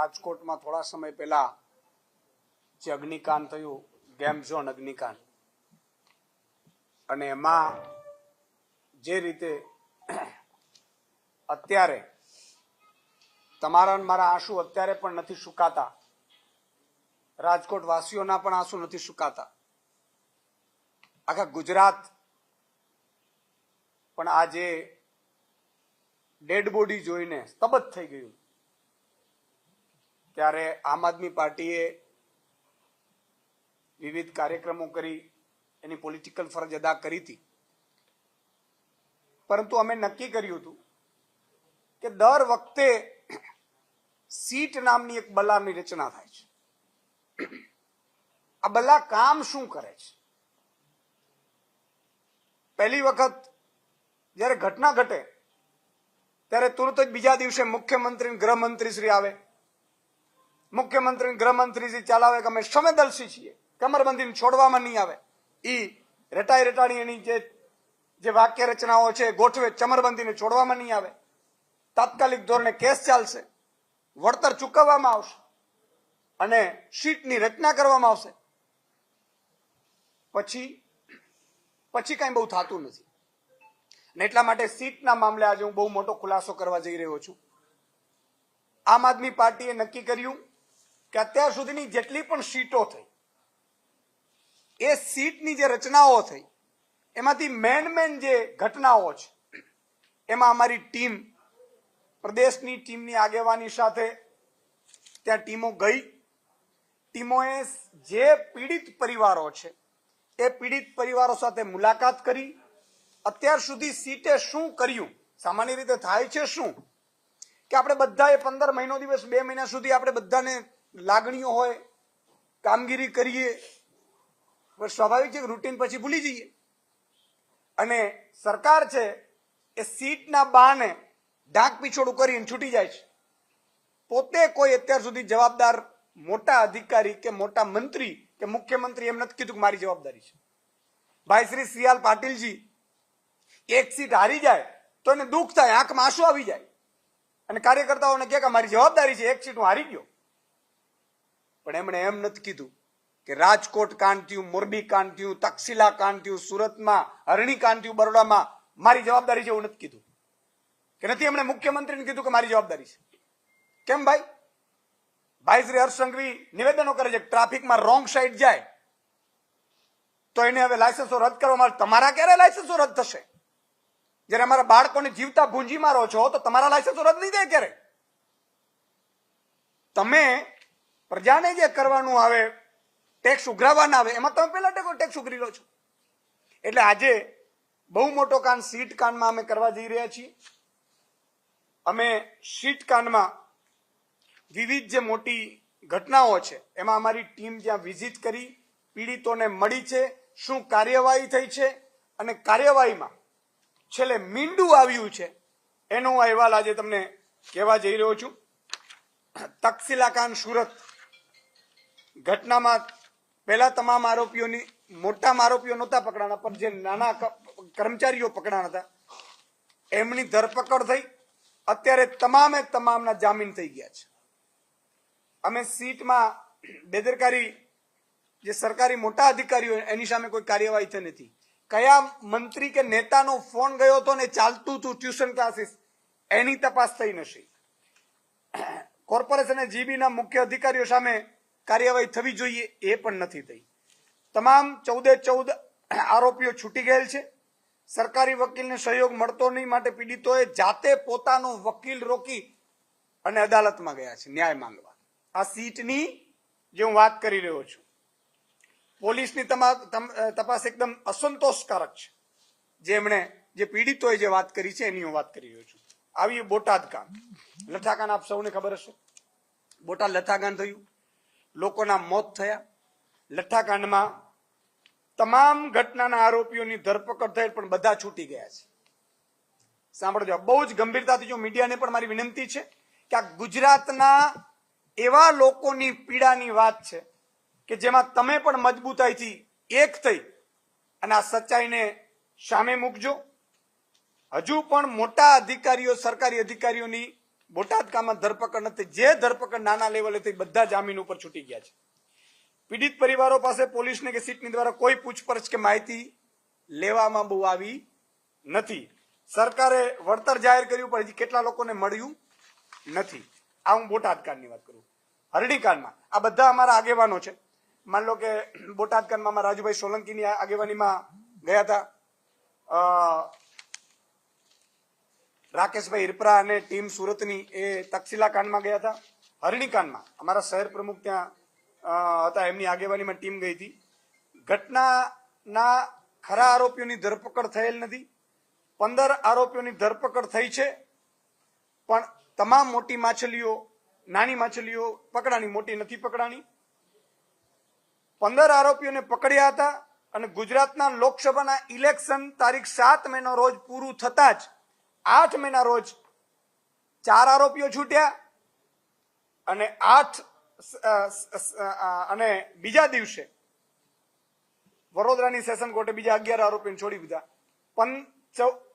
રાજકોટમાં થોડા સમય પહેલા જે અગ્નિકાંડ થયું, ગેમ ઝોન અગ્નિકાંડ. અને એમાં જે રીતે અત્યારે તમારા મારા આંસુ અત્યારે પણ નથી સુકાતા રાજકોટ વાસીઓના પણ આંસુ નથી સુકાતા. આખા ગુજરાત પણ આજે ડેડ બોડી જોઈને સ્તબત થઈ ગયું. ત્યારે આમ આદમી પાર્ટીએ વિવિધ કાર્યક્રમો કરી, એની પોલિટિકલ ફરજ અદા કરી હતી. પરંતુ અમે નક્કી કર્યું હતું કે દર વખતે સીટ નામની એક બલાની રચના થાય છે. આ બલા કામ શું કરે છે? પહેલી વખત જ્યારે ઘટના ઘટે, ત્યારે તુરત જ બીજા દિવસે મુખ્યમંત્રી ગૃહમંત્રી શ્રી આવે. મુખ્યમંત્રી ગૃહમંત્રીજી ચલાવે કે અમે સંવેદનશીલ છીએ. કમરબંધીને છોડવામાં નહીં આવે. ઈ રેટાઈ રેટાણી એની જે જે વાક્ય રચનાઓ છે, ગોઠવે, ચમરબંધીને છોડવામાં નહીં આવે. તાત્કાલિક ધોરણે કેસ ચાલશે. વળતર ચૂકવવામાં આવશે. અને શીટની રચના કરવામાં આવશે. પછી પછી કઈ બહુ થતું નથી. અને એટલા માટે સીટના મામલે આજે હું બહુ મોટો ખુલાસો કરવા જઈ રહ્યો છું. આમ આદમી પાર્ટીએ નક્કી કર્યું કે અત્યાર સુધીની જેટલી પણ સીટો થઈ, એ સીટની જે રચનાઓ થઈ, એમાંથી મેન મેન જે ઘટનાઓ છે, એમાં અમારી ટીમ, પ્રદેશની ટીમની આગેવાની સાથે ત્યાં ટીમો ગઈ. ટીમોએ જે પીડિત પરિવારો છે, એ પીડિત પરિવારો સાથે મુલાકાત કરી. અત્યાર સુધી સીટે શું કર્યું? સામાન્ય રીતે થાય છે શું? કે આપણે બધાએ પંદર મહિનો દિવસ બે મહિના સુધી આપણે બધાને લાગણીઓ હોય, કામગીરી કરીએ સ્વાભાવિક છે રૂટીન પછી ભૂલી જઈએ. અને સરકાર છે એ સીટના બહાને ઢાંક પીછોડું કરીને છૂટી જાય છે. પોતે કોઈ અત્યાર સુધી જવાબદાર મોટા અધિકારી કે મોટા મંત્રી કે મુખ્યમંત્રી એમ નથી કીધું કે મારી જવાબદારી છે. ભાઈ શ્રી સિયાલ પાટીલજી, એક સીટ હારી જાય તો એને દુઃખ થાય, આંખમાં આંસુ આવી જાય. અને કાર્યકર્તાઓને કે મારી જવાબદારી છે, એક સીટ હું હારી ગયો. પણ એમણે એમ નથી કીધું કે રાજકોટ કાંડ મોરબી કાંડ થયું તક્ષશિલા કાંડ સુરતમાં, હરણી કાંડ બરોડામાં મારી જવાબદારી છે એવું નથી કીધું. કે નથી એમણે મુખ્યમંત્રીને કીધું કે મારી જવાબદારી છે. કેમ ભાઈ? ભાઈ શ્રી હર્ષ નિવેદનો કરે છે ટ્રાફિકમાં રોંગ સાઈડ જાય, તો એને હવે લાયસન્સો રદ કરવામાં માટે તમારા ક્યારે લાયસન્સો રદ થશે? જ્યારે અમારા બાળકોને જીવતા ભૂંજી મારો છો, તો તમારા લાયસન્સો રદ નહીં થાય ક્યારે? તમે પ્રજાને જે કરવાનું આવે ટેક્સ ઉઘરાવવાના આવે, એમાં તમે પહેલા ટેકો ટેક્સ ઉઘરી લો છો. એટલે આજે બહુ મોટો કાન સીટ કાનમાં અમે કરવા જઈ રહ્યા છીએ. અમે સીટ કાનમાં વિવિધ જે મોટી ઘટનાઓ છે, એમાં અમારી ટીમ જ્યાં વિઝિટ કરી, પીડિતોને મળી છે, શું કાર્યવાહી થઈ છે, અને કાર્યવાહીમાં છેલ્લે મીંડું આવ્યું છે, એનો અહેવાલ આજે તમને કહેવા જઈ રહ્યો છું. તક્ષશિલા કાંડ સુરત ઘટનામાં પહેલા તમામ આરોપીઓની, મોટા આરોપીઓ નહોતા પકડાના પણ જે નાના કર્મચારીઓ પકડાના હતા, એમની ધરપકડ થઈ. અત્યારે તમામે તમામના જામીન થઈ ગયા છે. અમે સીટમાં બેદરકારી, જે સરકારી મોટા અધિકારીઓ, એની સામે કોઈ કાર્યવાહી થઈ નથી. કયા મંત્રી કે નેતાનો ફોન ગયો હતો ને ચાલતું હતું ટ્યુશન ક્લાસીસ, એની તપાસ થઈ નથી. કોર્પોરેશન જીબીના મુખ્ય અધિકારીઓ સામે કાર્યવાહી થવી જોઈએ એ પણ નથી થઈ. તમામ ચૌદે ચૌદ આરોપીઓ છૂટી ગયેલ છે. સરકારી વકીલને સહયોગ મળતો નહીં માટે પીડિતોએ જાતે પોતાનો વકીલ રોકી અને અદાલતમાં ગયા છે, ન્યાય માંગવા. આ સીટની જે હું વાત કરી રહ્યો છું, પોલીસની તપાસ એકદમ અસંતોષકારક છે. જે એમણે, જે પીડિતોએ જે વાત કરી છે એની હું વાત કરી રહ્યો છું. આવી બોટાદ કાંડ લઠાકાંડ આપ સૌને ખબર હશે? બોટાદ લઠાકાંડ થયું. લોકોના મોત થયા. લઠ્ઠાકાંડમાં તમામ ઘટનાના આરોપીઓની ધરપકડ થઈ પણ બધા છૂટી ગયા છે. સાંભળજો, બહુ જ ગંભીરતાથી જો મીડિયાને પણ મારી વિનંતી છે કે આ ગુજરાતના એવા લોકોની પીડાની વાત છે કે જેમાં તમે પણ મજબૂતાઈથી એક થઈ અને આ સચ્ચાઈને સામે મૂકજો. હજુ પણ મોટા અધિકારીઓ, સરકારી અધિકારીઓની બોટાદકામાં ધરપકડ નથી. જે ધરપકડ નાના લેવલે થઈ બધા જામીન ઉપર છૂટી ગયા છે. પીડિત પરિવારો પાસે પોલીસને કે સીટની દ્વારા કોઈ પૂછપરછ કે માહિતી લેવામાં બહુ આવી નથી. સરકારે વળતર જાહેર કર્યું, પણ હજી કેટલા લોકોને મળ્યું નથી. આ હું બોટાદ કાંડની વાત કરું. હરણી કાંડમાં આ બધા અમારા આગેવાનો છે. માન લો કે બોટાદ કાંડમાં અમારા રાજુભાઈ સોલંકીની આગેવાનીમાં ગયા હતા. રાકેશભાઈ હિરપરા અને ટીમ સુરતની એ તક્ષિલા કાંડમાં ગયા હતા. હરણીકાંડમાં. અમારા શહેર પ્રમુખ ત્યાં હતા. એમની આગેવાનીમાં ટીમ ગઈ હતી. ઘટનાના ખરા આરોપીઓની ધરપકડ થયેલ નથી. પંદર આરોપીઓની ધરપકડ થઈ છે. પણ તમામ મોટી માછલીઓ, નાની માછલીઓ પકડાની મોટી નથી પકડાની પંદર આરોપીઓને પકડ્યા હતા અને ગુજરાતના લોકસભાના ઇલેક્શન તારીખ સાત મેનો રોજ પૂરું થતા જ આઠ મેના રોજ ચાર આરોપીઓ છૂટ્યા અને આઠ અને બીજા દિવસે વડોદરાની સેશન કોર્ટે બીજા અગિયાર આરોપીઓને છોડી દીધા. ચૌ-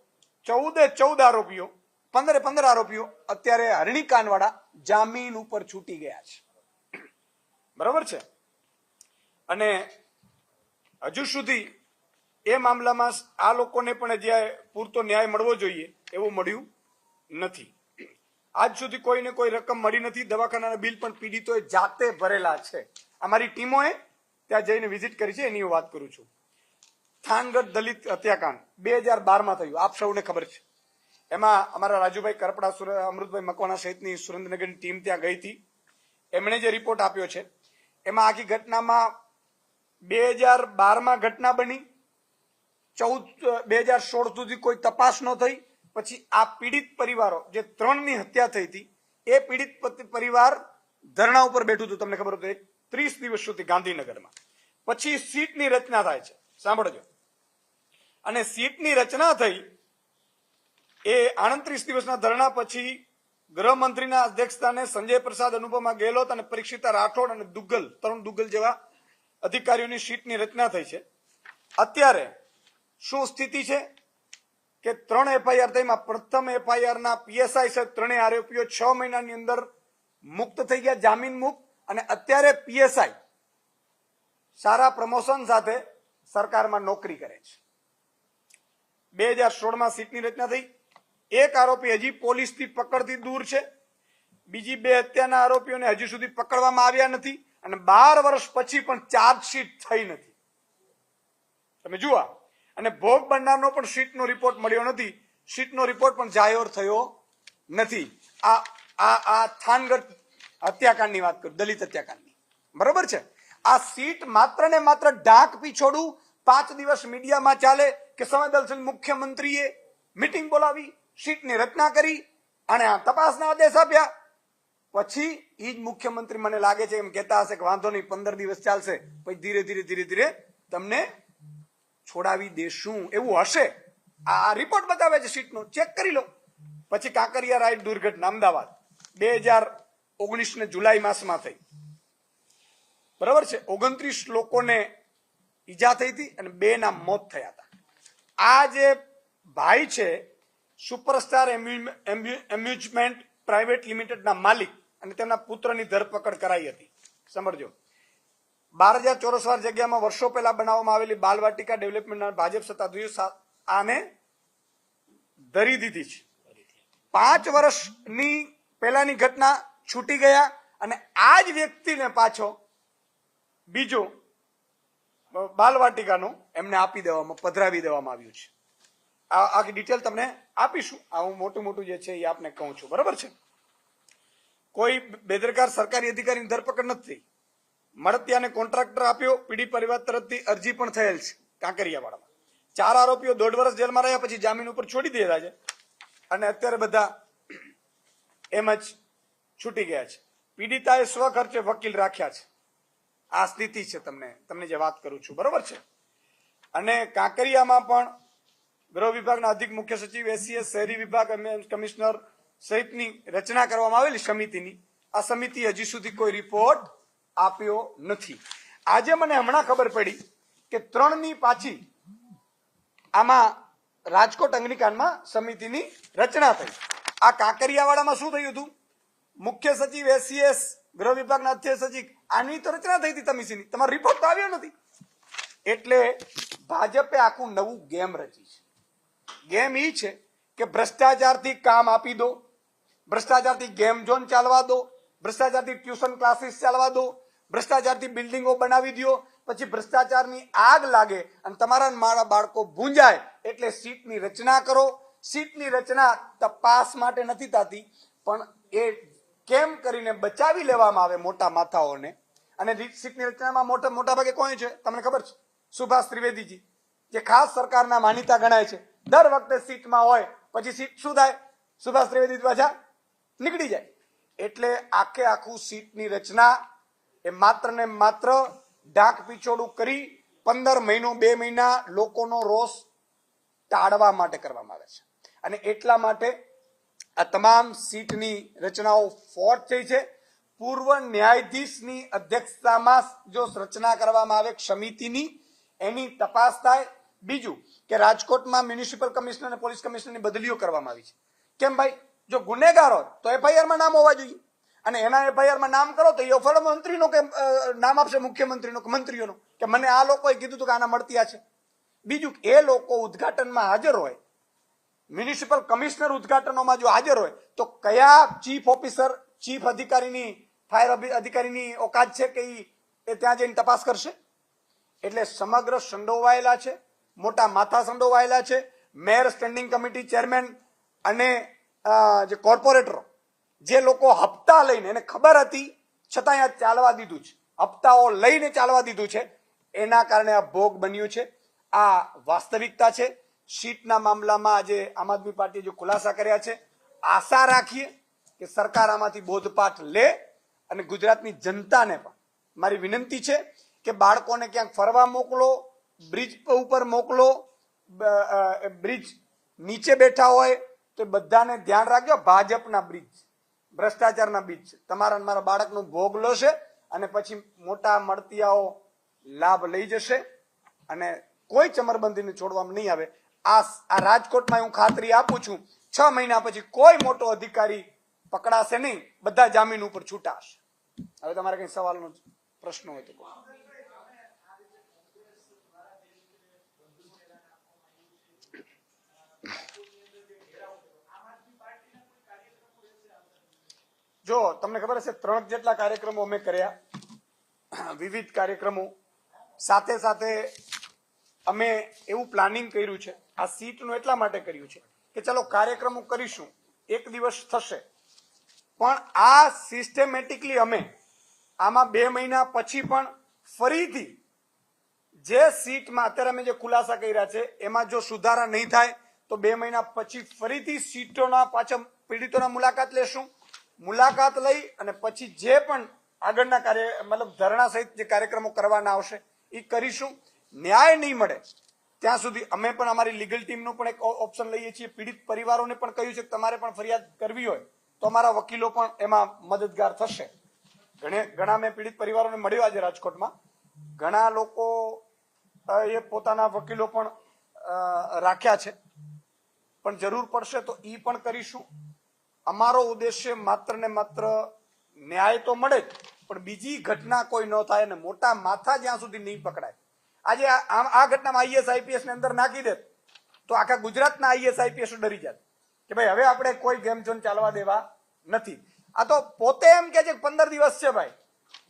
ચૌદે ચૌદ આરોપીઓ, પંદરે પંદર આરોપીઓ અત્યારે હરણી કાનવાડા જામીન ઉપર છૂટી ગયા છે. બરાબર છે? અને હજુ સુધી એ મામલામાં આ લોકોને પણ જે પૂરતો ન્યાય મળવો જોઈએ એવું મળ્યું નથી. આજ સુધી કોઈને કોઈ રકમ મળી નથી. દવાખાનાના બિલ પણ પીડિતોએ જાતે ભરેલા છે. અમારી ટીમોએ ત્યાં જઈને વિઝિટ કરી છે, એની હું વાત કરું છું. થાનગઢ દલિત હત્યાકાંડ બે હજાર બારમાં થયું. આપ સૌને ખબર છે. એમાં અમારા રાજુભાઈ કરપડા અમૃતભાઈ મકવાણા સહિતની સુરેન્દ્રનગરની ટીમ ત્યાં ગઈ હતી. એમણે જે રિપોર્ટ આપ્યો છે, એમાં આખી ઘટનામાં બે હજાર બારમાં ઘટના બની. ચૌદ, બે હજાર સોળ સુધી કોઈ તપાસ ન થઈ. પછી આ પીડિત પરિવારો જે ત્રણની હત્યા થઈ હતી, એ પીડિત પરિવાર ધરણા ઉપર બેઠું હતું, તમને ખબર હતું ત્રીસ દિવસ સુધી ગાંધીનગરમાં. પછી સીટની રચના થાય છે. સાંભળજો. અને સીટની રચના થઈ, એ આડત્રીસ દિવસના ધરણા પછી ગૃહમંત્રીના અધ્યક્ષસ્થાને સંજય પ્રસાદ અનુપમા ગેહલોત અને પરીક્ષિતા રાઠોડ અને દુગ્ગલ, તરુણ દુગ્ગલ જેવા અધિકારીઓની સીટની રચના થઈ છે. અત્યારે શું સ્થિતિ છે? કે ત્રણ એફઆઈઆર થઈમાં પ્રથમ એફઆઈઆર ના પીએસઆઈ સહિત ત્રણેય આરોપીઓ છ મહિનાની અંદર મુક્ત થઈ ગયા, જામીન મુક્ત. અને અત્યારે પીએસઆઈ સારા પ્રમોશન સાથે સરકારમાં નોકરી કરે છે. બે હજાર સોળમાં સીટની રચના થઈ. એક આરોપી હજી પોલીસથી પકડથી દૂર છે. બીજી બે હત્યાના આરોપીઓને હજી સુધી પકડવામાં આવ્યા નથી. અને બાર વર્ષ પછી પણ ચાર્જશીટ થઈ નથી. તમે જુઓ અને ભોગ બનનારનો પણ સીટનો રિપોર્ટ મળ્યો નથી. સીટનો રિપોર્ટ પણ જાહેર થયો નથી. આ આ આ થાનગઢ હત્યાકાંડની વાત કરું, દલિત હત્યાકાંડની. બરોબર છે? આ સીટ માત્ર ને માત્ર ડાક પીછોડું પાંચ દિવસ મીડિયામાં ચાલે કે સંવેદનશીલ મુખ્યમંત્રીએ મીટિંગ બોલાવી સીટની રચના કરી અને આ તપાસના આદેશ આપ્યા. પછી ઈ જ મુખ્યમંત્રી મને લાગે છે એમ કહેતા હશે કે વાંધો નહીં, પંદર દિવસ ચાલશે. પછી ધીરે ધીરે ધીરે ધીરે તમને છોડાવી દેશું એવું હશે? આ રિપોર્ટ બતાવે છે સીટનો ચેક કરી લો. પછી કાંકરિયા રાઈડ દુર્ઘટના, અમદાવાદ. બે હજાર ઓગણીસ ને જુલાઈ માસમાં થઈ. બરાબર છે? ઓગણત્રીસ લોકોને ઈજા થઈ હતી અને બે ના મોત થયા હતા. આ જે ભાઈ છે, સુપરસ્ટાર એમ્યુઝમેન્ટ પ્રાઇવેટ લિમિટેડના માલિક અને તેમના પુત્રની ધરપકડ કરાઈ હતી. સમજો બાર હજાર ચોરસ વાર જગ્યામાં વર્ષો પહેલા બનાવવામાં આવેલી બાલવાટિકા ડેવલપમેન્ટના ભાજપ સત્તાધીશો આને ધરી દીધી છે. પાંચ વર્ષની પહેલાની ઘટના છૂટી ગયા અને આ જ વ્યક્તિને પાછો બીજો બાલવાટિકાનું એમને આપી દેવામાં, પધરાવી દેવામાં આવ્યું છે. આ આખી ડિટેલ તમને આપીશું. આ હું મોટું મોટું જે છે એ આપને કહું છું. બરાબર છે? કોઈ બેદરકાર સરકારી અધિકારીની ધરપકડ નથી મળતિયાને કોન્ટ્રાક્ટર આપ્યો, પીડી પરિવાર તરફથી અરજી પણ થયેલ છે, કાંકરિયાવાડામાં. ચાર આરોપીઓ દોઢ વર્ષ જેલમાં રહ્યા, પછી જામીન ઉપર છોડી દીધા છે. અને અત્યારે બધા એમ જ છૂટી ગયા છે. પીડિતાએ સ્વખર્ચે વકીલ રાખ્યા છે. આ સ્થિતિ છે તમને તમને જે વાત કરું છું, બરોબર છે? અને કાંકરિયામાં પણ ગૃહ વિભાગના અધિક મુખ્ય સચિવ એસીએસ શહેરી વિભાગ કમિશનર સહિતની રચના કરવામાં આવેલી સમિતિની. આ સમિતિ હજી સુધી કોઈ રિપોર્ટ આપ્યો નથી. આજે મને હમણાં ખબર પડી કે ત્રણની પાછી આમાં રાજકોટ અગ્નિકાંડમાં સમિતિની રચના થઈ. આ કાંકરિયાવાડામાં શું થયું હતું? મુખ્ય સચિવ એસસીએસ ગૃહ વિભાગના અધ્યક્ષ સચિવ, આની તો રચના થઈ હતી તમીસીની તમારો રિપોર્ટ તો આવ્યો નથી. એટલે ભાજપે આખું નવું ગેમ રચી છે. ગેમ ઈ છે કે ભ્રષ્ટાચારથી કામ આપી દો, ભ્રષ્ટાચારથી ગેમ ઝોન ચાલવા દો, ભ્રષ્ટાચારથી ટ્યુશન ક્લાસીસ ચાલવા દો ભ્રષ્ટાચારથી બિલ્ડિંગો બનાવી દો પછી ભ્રષ્ટાચારની આગ લાગે અને તમારા મારા બાળકો ભૂંજાય, એટલે સીટની રચના કરો. સીટની રચના તપાસ માટે નથી થતી, પણ એ કેમ કરીને બચાવી લેવામાં આવે મોટા માથાઓને? અને સીટની રચનામાં મોટા મોટા ભાગે કોણ છે? તમને ખબર છે? સુભાષ ત્રિવેદીજી, જે ખાસ સરકારના માનીતા ગણાય છે. દર વખતે સીટમાં હોય, પછી સીટ શું થાય? સુભાષ ત્રિવેદી પાછા નીકળી જાય. એટલે આખે આખું સીટની રચના એ માત્ર ને માત્ર ઢાંક પીછોડું કરી પંદર મહિનો, બે મહિના લોકોનો રોષ ટાળવા માટે કરવામાં આવે છે. અને એટલા માટે આ તમામ સીટની રચનાઓ ફોર્ટ થઈ છે. પૂર્વ ન્યાયાધીશની અધ્યક્ષતામાં જો રચના કરવામાં આવે, સમિતિની, એની તપાસ થાય. બીજું કે રાજકોટમાં મ્યુનિસિપલ કમિશનર અને પોલીસ કમિશનરની બદલીઓ કરવામાં આવી છે. કેમ ભાઈ? જો ગુનેગાર હોય તો એફઆઈઆરમાં નામ હોવા જોઈએ. અને એના એફઆઈઆરમાં નામ કરો તો એ ફળ મંત્રીનો કે નામ આપશે મુખ્યમંત્રીનો કે મંત્રીઓનો. કે મને આ લોકોએ કીધું હતું કે આના મળતી છે. બીજું એ લોકો ઉદઘાટનમાં હાજર હોય, મ્યુનિસિપલ કમિશનર ઉદઘાટનોમાં જો હાજર હોય, તો કયા ચીફ ઓફિસર, ચીફ અધિકારીની, ફાયર અધિકારીની ઓકાત છે કે એ ત્યાં જઈને તપાસ કરશે? એટલે સમગ્ર સંડોવાયેલા છે, મોટા માથા સંડોવાયેલા છે, મેયર સ્ટેન્ડિંગ કમિટી ચેરમેન અને જે કોર્પોરેટરો જે લોકો હપ્તા લઈને, એને ખબર હતી, છતાં ચાલવા દીધું છે. હપ્તાઓ લઈને ચાલવા દીધું છે. એના કારણે આ ભોગ બન્યું છે. આ વાસ્તવિકતા છે. સીટના મામલામાં આજે આમ આદમી પાર્ટીએ જે ખુલાસા કર્યા છે, આશા રાખીએ કે સરકાર આમાંથી બોધપાઠ લે અને ગુજરાતની જનતાને પણ. મારી વિનંતી છે કે બાળકોને ક્યાંક ફરવા મોકલો, બ્રિજ ઉપર મોકલો બ્રિજ નીચે બેઠા હોય તો બધાને ધ્યાન રાખજો. ભાજપના બ્રિજ. ભ્રષ્ટાચારના બીજ છે. તમારા મારા બાળકનો ભોગ લેશે અને પછી મોટા મળતિયાઓ લાભ લઈ જશે અને કોઈ ચમરબંધીને છોડવામાં નહીં આવે. આ આ રાજકોટમાં હું ખાતરી આપું છું, છ મહિના પછી કોઈ મોટો અધિકારી પકડાશે નહીં, બધા જામીન ઉપર છૂટાશે. હવે તમારે કઈ સવાલનો પ્રશ્ન હોય તો જો, તમને ખબર હશે, ત્રણ જેટલા કાર્યક્રમો અમે કર્યા. વિવિધ કાર્યક્રમો. સાથે સાથે અમે એવું પ્લાનિંગ કર્યું છે, આ સીટનું એટલા માટે કર્યું છે, કે ચલો કાર્યક્રમો કરીશું, એક દિવસ થશે. પણ આ સિસ્ટમેટિકલી અમે આમાં બે મહિના પછી પણ ફરીથી જે સીટમાં અત્યારે અમે જે ખુલાસા કર્યા છે, એમાં જો સુધારા નહીં થાય, તો બે મહિના પછી ફરીથી સીટોના પાછા પીડિતોના મુલાકાત લેશું. મુલાકાત લઈ અને પછી જે પણ આગળના કાર્ય, મતલબ ધરણા સહિત જે કાર્યક્રમો કરવાના આવશે એ કરીશું. ન્યાય નહીં મળે, ત્યાં સુધી અમે પણ અમારી લીગલ ટીમનું પણ એક ઓપ્શન લઈએ છીએ. પીડિત પરિવારોને પણ કહ્યું છે કે તમારે પણ ફરિયાદ કરવી હોય, તો અમારા વકીલો પણ એમાં મદદગાર થશે. ઘણે, ઘણા મેં પીડિત પરિવારોને મળ્યો આજે રાજકોટમાં. ઘણા લોકો એ પોતાના વકીલો પણ રાખ્યા છે. પણ જરૂર પડશે તો એ પણ કરીશું. અમારો ઉદ્દેશ્ય માત્ર ને માત્ર ન્યાય તો મળે જ, પણ બીજી ઘટના કોઈ ન થાય અને મોટા માથા જ્યાં સુધી નહીં પકડાય. આજે આ ઘટનામાં આઈએસ, આઈપીએસની અંદર નાખી દે, તો આખા ગુજરાતના આઈએસ, આઈપીએસ ડરી જાય. કે ભાઈ, હવે આપણે કોઈ ગેમ ઝોન ચાલવા દેવા નથી. આ તો પોતે એમ કે છે પંદર દિવસ છે ભાઈ.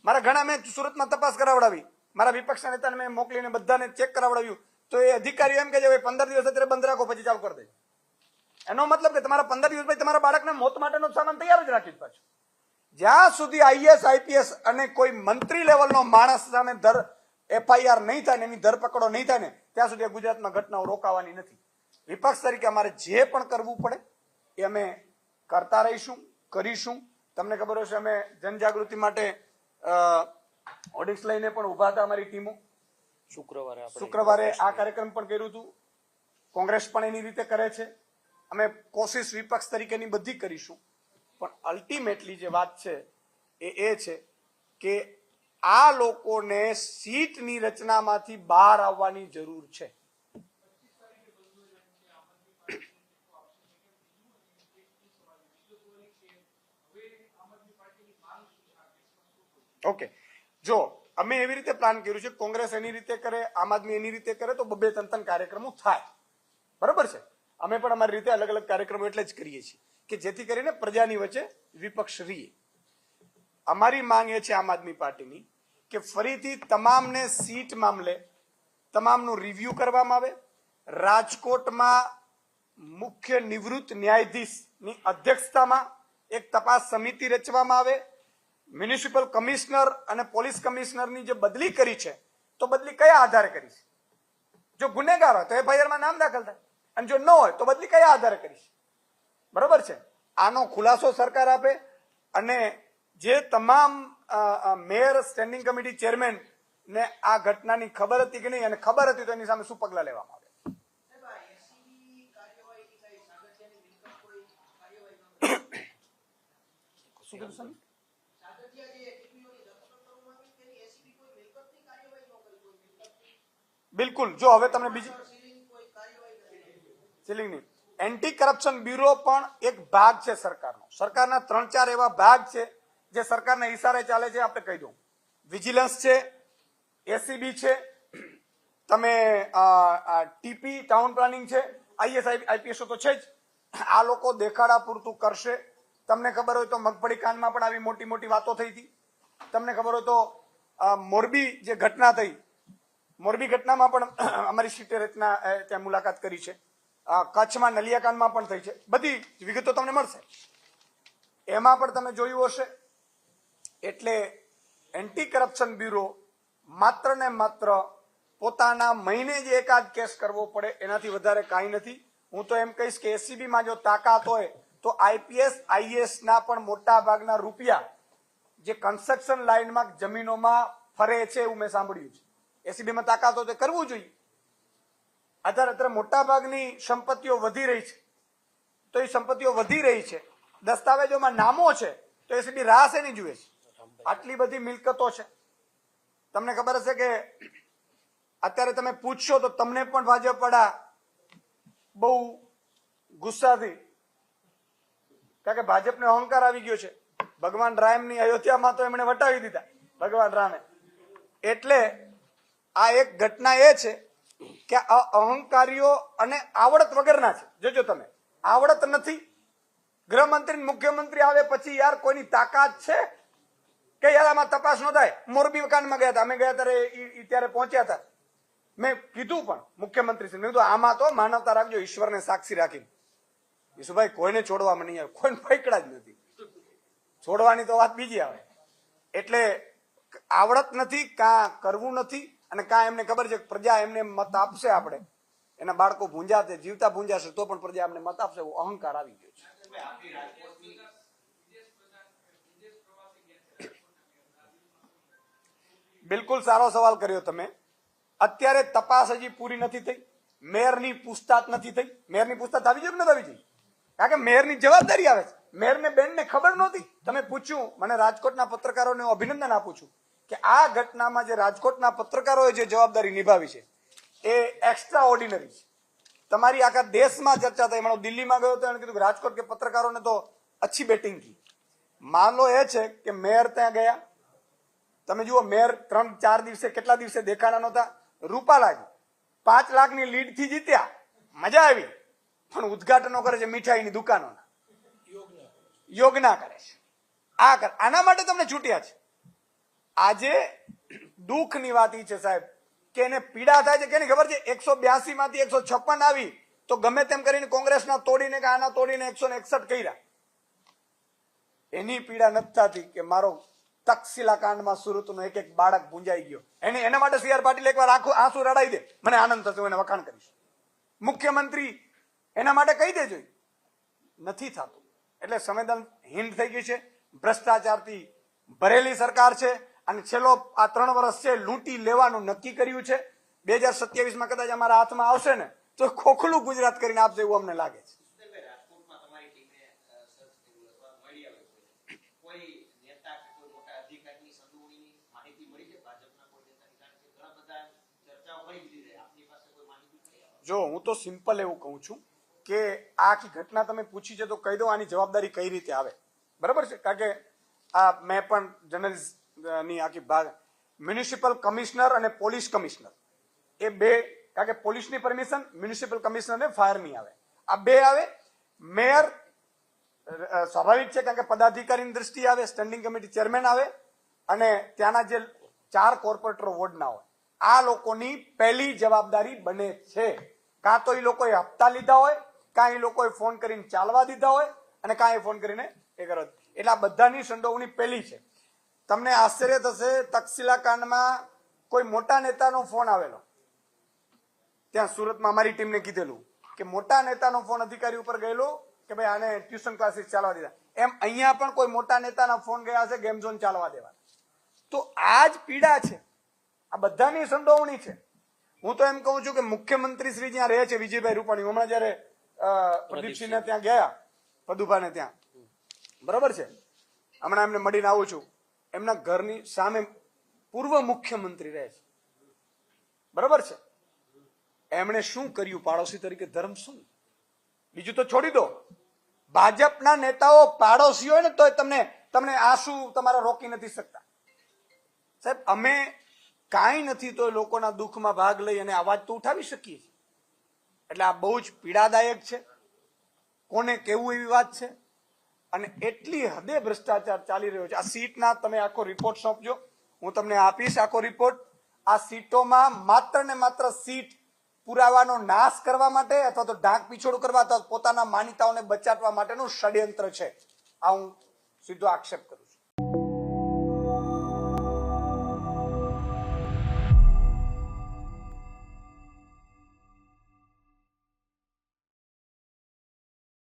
મારા ઘણા મેં સુરતમાં તપાસ કરાવડાવી. મારા વિપક્ષના નેતાને મેં મોકલીને બધાને ચેક કરાવડાવ્યું. તો એ અધિકારીઓ એમ કે છે ભાઈ, પંદર દિવસ અત્યારે બંધ રાખો, પછી ચાલુ કરી દે. એનો મતલબ કે તમારા પંદર દિવસ પછી તમારા બાળકના મોત માટેનો સામાન તૈયાર જ રાખી પાછું. જ્યાં સુધી આઈએસ આઈપીએસ અને કોઈ મંત્રી લેવલનો માણસ સામે ધર એફઆઈઆર નહીં થાય ને એની ધરપકડો નહીં થાય ને ત્યાં સુધી ગુજરાતમાં ઘટનાઓ રોકાવાની નથી. વિપક્ષ તરીકે અમારે જે પણ કરવું પડે એ અમે કરતા રહીશું કરીશું. તમને ખબર હશે અમે જનજાગૃતિ માટે ઓડિટ્સ લઈને પણ ઊભા હતા અમારી ટીમો. શુક્રવારે શુક્રવારે આ કાર્યક્રમ પણ કર્યું હતું. કોંગ્રેસ પણ એની રીતે કરે છે. અમે કોશિશ વિપક્ષ તરીકેની બધી કરીશું. પણ અલ્ટિમેટલી જે વાત છે એ એ છે કે આ લોકોને સીટની રચનામાંથી બહાર આવવાની જરૂર છે. ઓકે જો, અમે એવી રીતે પ્લાન કર્યું છે કોંગ્રેસ એની રીતે કરે, આમ આદમી એની રીતે કરે, તો બબે ત્રણ કાર્યક્રમો થાય. બરાબર છે? અમે પણ અમારી રીતે અલગ અલગ કાર્યક્રમો એટલે જ કરીએ છીએ કે જેથી કરીને પ્રજાની વચ્ચે વિપક્ષ રહીએ. અમારી માંગ એ છે આમ આદમી પાર્ટીની કે ફરીથી તમામને સીટ મામલે તમામનું રિવ્યુ કરવામાં આવે. રાજકોટમાં મુખ્ય નિવૃત્ત ન્યાયાધીશની અધ્યક્ષતામાં એક તપાસ સમિતિ રચવામાં આવે. મ્યુનિસિપલ કમિશનર અને પોલીસ કમિશનરની જે બદલી કરી છે, તો બદલી કયા આધારે કરી છે? જો ગુનેગાર હોય તો એફઆઈઆરમાં નામ દાખલ થાય. અને જો ન હોય તો બદલી કયા આધારે કરીશ? બરોબર છે? આનો ખુલાસો સરકાર આપે અને જે તમામ મેયર સ્ટેન્ડિંગ કમિટી ચેરમેન ને આ ઘટનાની ખબર હતી કે નહીં? અને ખબર હતી તો એની સામે શું પગલા લેવામાં આવે? બિલકુલ. જો હવે તમને બીજી સીલિંગની એન્ટી કરપ્શન બ્યુરો પણ એક ભાગ છે સરકારનો. સરકારના ત્રણ ચાર એવા ભાગ છે જે સરકારના ઈશારે ચાલે છે, આપણે કહી દઉં. વિજિલન્સ છે એસીબી છે, તમે ટીપી ટાઉન પ્લાનિંગ છે આઈએસ આઈપીએસ તો છે જ. આ લોકો દેખાડા પૂરતું કરશે. તમને ખબર હોય તો મગફળી કાંડમાં પણ આવી મોટી મોટી વાતો થઈ હતી. તમને ખબર હોય તો મોરબી જે ઘટના થઈ, મોરબી ઘટનામાં પણ અમારી સીટે રચના ત્યાં મુલાકાત કરી છે. કચ્છમાં નલિયાકાંડમાં પણ થઈ છે. બધી વિગતો તમને મળશે. એમાં પણ તમે જોયું હશે. એટલે એન્ટી કરપ્શન બ્યુરો માત્ર ને માત્ર પોતાના મહિને જ એકાદ કેસ કરવો પડે, એનાથી વધારે કાંઈ નથી. હું તો એમ કહીશ કે એસીબીમાં જો તાકાત હોય, તો આઈપીએસ આઈએસ ના પણ મોટા ભાગના રૂપિયા જે કન્સ્ટ્રક્શન લાઇનમાં જમીનોમાં ફરે છે એવું મેં સાંભળ્યું છે. એસીબીમાં તાકાત હોય તો કરવું જોઈએ. અત્યારે અત્યારે મોટા ભાગની સંપત્તિઓ વધી રહી છે. તો એ સંપત્તિઓ વધી રહી છે. દસ્તાવેજોમાં નામો છે, તો એસીબી રાહ એની જુએ છે? આટલી બધી મિલકતો છે. તમને ખબર હશે કે અત્યારે તમે પૂછશો તો તમને પણ ભાજપ વડા બહુ ગુસ્સાથી કારણ કે ભાજપને અહંકાર આવી ગયો છે. ભગવાન રામની અયોધ્યામાં તો એમણે વટાવી દીધા, ભગવાન રામે. એટલે આ એક ઘટના એ છે કે આ અહંકારીઓ અને આવડત વગરના છે. જોજો તમે. આવડત નથી. ગૃહમંત્રી મુખ્યમંત્રી આવે પછી યાર કોઈની તાકાત છે? કે યાર આમાં તપાસ ન થાય. મોરબી કાંડમાં ગયા હતા. અમે ગયા ત્યારે ત્યારે પહોંચ્યા હતા. મેં કીધું પણ મુખ્યમંત્રી મેં કીધું, આમાં તો માનવતા રાખજો. ઈશ્વરને સાક્ષી રાખીને. ઈશુભાઈ કોઈને છોડવામાં નહીં આવે કોઈને પકડા જ નથી. છોડવાની તો વાત બીજી આવે. એટલે આવડત નથી, કાં કરવું નથી અને કાં એમને ખબર છે પ્રજા એમને મત આપશે આપણે? એના બાળકો ભૂંજાશે જીવતા ભૂંજાશે તો પણ પ્રજા એમને મત આપશે એવો અહંકાર આવી ગયો છે. બિલકુલ સારો સવાલ કર્યો તમે. અત્યારે તપાસ હજી પૂરી નથી થઈ. મેયરની પૂછતાછ નથી થઈ. મેયરની પૂછતાછ આવી જોઈએ નથી આવી જઈ કારણ કે મેયરની જવાબદારી આવે છે. મેયરને, બેનને ખબર નહોતી. તમે પૂછ્યું, મને રાજકોટના પત્રકારોને અભિનંદન આપું છું. કે આ ઘટનામાં જે રાજકોટના પત્રકારોએ જે જવાબદારી નિભાવી છે, એ એક્સ્ટ્રા ઓર્ડિનરી છે. તમારી આખા દેશમાં ચર્ચા થઈ. હું દિલ્હીમાં ગયો તો એને કીધું રાજકોટ કે પત્રકારોને તો અચ્છી બેટિંગ કી. મામલો એ છે કે મેયર ત્યાં ગયા. તમે જુઓ, મેયર ત્રણ, ચાર દિવસે કેટલા દિવસે દેખાડા નહોતા? રૂપાલાજી પાંચ લાખની લીડથી જીત્યા. મજા આવી. પણ ઉદઘાટનો કરે છે મીઠાઈની દુકાનોના. યોગના કરે છે. આ કરે. આના માટે તમને છૂટ્યા છે. આજે દુઃખની વાત ઈ છે, સાહેબ, કે એને પીડા થાય છે, કેની ખબર છે? એકસો બ્યાસી માંથી એકસો છપ્પન આવી, તો ગમે તેમ કરીને કોંગ્રેસના તોડીને કે આના તોડીને એકસો એકસઠ કર્યા. એની પીડા નથી થતી કે મારો તક્ષિલા કાંડમાં સુરતનો એક એક બાળક પૂંજાઈ ગયો. એને, એના માટે સીઆર પાટીલ એકવાર આખું આંસુ રડાઈ દે. મને આનંદ થશે, હું એને વખાણ કરીશ. મુખ્યમંત્રી એના માટે કહી દેજો. નથી થતું. એટલે સંવેદનહીન થઈ ગઈ છે. ભ્રષ્ટાચારથી ભરેલી સરકાર છે. અને છેલ્લો આ ત્રણ વર્ષ છે લૂંટી લેવાનું નક્કી કર્યું છે. બે હજાર સત્યાવીસમાં કદાચ અમારા હાથમાં આવશે ને તો ખોખલું ગુજરાત કરીને આપશે એવું અમને લાગે છે. જો હું તો સિમ્પલ એવું કહું છું કે આ આખી ઘટના તમે પૂછી છે તો કહી દો આની જવાબદારી કઈ રીતે આવે. બરાબર છે? કારણ કે આ મેં પણ જર્નલિસ્ટ ની આખી ભાગ. મ્યુનિસિપલ કમિશનર અને પોલીસ કમિશનર એ બે, કારણ કે પોલીસની પરમિશન મ્યુનિસિપલ કમિશનર ને ફાયરની આવે. આ બે આવે. મેયર સ્વાભાવિક છે કારણ કે પદાધિકારીની દ્રષ્ટિએ આવે સ્ટેન્ડિંગ કમિટી ચેરમેન આવે, અને ત્યાંના જે ચાર કોર્પોરેટરો વોર્ડના હોય. આ લોકોની પહેલી જવાબદારી બને છે. કાં તો એ લોકોએ હપ્તા લીધા હોય, કાં એ લોકોએ ફોન કરીને ચાલવા દીધા હોય, અને કાં એ ફોન કરીને એ કરો. એટલે આ બધાની સંડોવણી પહેલી છે. તમને આશ્ચર્ય થશે, તક્ષશિલા કાંડમાં કોઈ મોટા નેતાનો ફોન આવેલો. ત્યાં સુરતમાં અમારી ટીમને કીધેલું કે મોટા નેતાનો ફોન અધિકારી ઉપર ગયેલો કે ભાઈ આને ટ્યુશન ક્લાસીસ ચાલવા દીધા. એમ અહીંયા પણ કોઈ મોટા નેતાના ફોન ગયા છે ગેમ ઝોન ચાલવા દેવા. તો આ જ પીડા છે. આ બધાની સંડોવણી છે. હું તો એમ કહું છું કે મુખ્યમંત્રી શ્રી જ્યાં રહે છે, વિજયભાઈ રૂપાણી હમણાં જયારે પ્રદીપસિંહને ત્યાં ગયા, પદુભાને ત્યાં. બરાબર છે? હમણાં એમને મળીને આવું છું. એમના ઘરની સામે પૂર્વ મુખ્યમંત્રી રહે છે. બરાબર છે? એમણે શું કર્યું પાડોશી તરીકે? ધર્મ શું? બીજું તો છોડી દો. ભાજપના નેતાઓ પાડોશી હોય ને તો તમને તમને આંસુ તમારા રોકી નથી શકતા. સાહેબ, અમે કાંઈ નથી તો લોકોના દુઃખમાં ભાગ લઈ અને અવાજ તો ઉઠાવી શકીએ છીએ. એટલે આ બહુ જ પીડાદાયક છે. કોને કેવું એવી વાત છે? અને એટલી હદે ભ્રષ્ટાચાર ચાલી રહ્યો છે. આ સીટના તમે આખો રિપોર્ટ સોંપજો. હું તમને આપીશ આખો રિપોર્ટ આ સીટોમાં માત્ર ને માત્ર સીટ પુરાવાનો નાશ કરવા માટે અથવા તો ઢાંક પીછોડું કરવા અથવા પોતાના માન્યતાઓને બચાવવા માટેનું ષડયંત્ર છે. આ હું સીધો આક્ષેપ કરું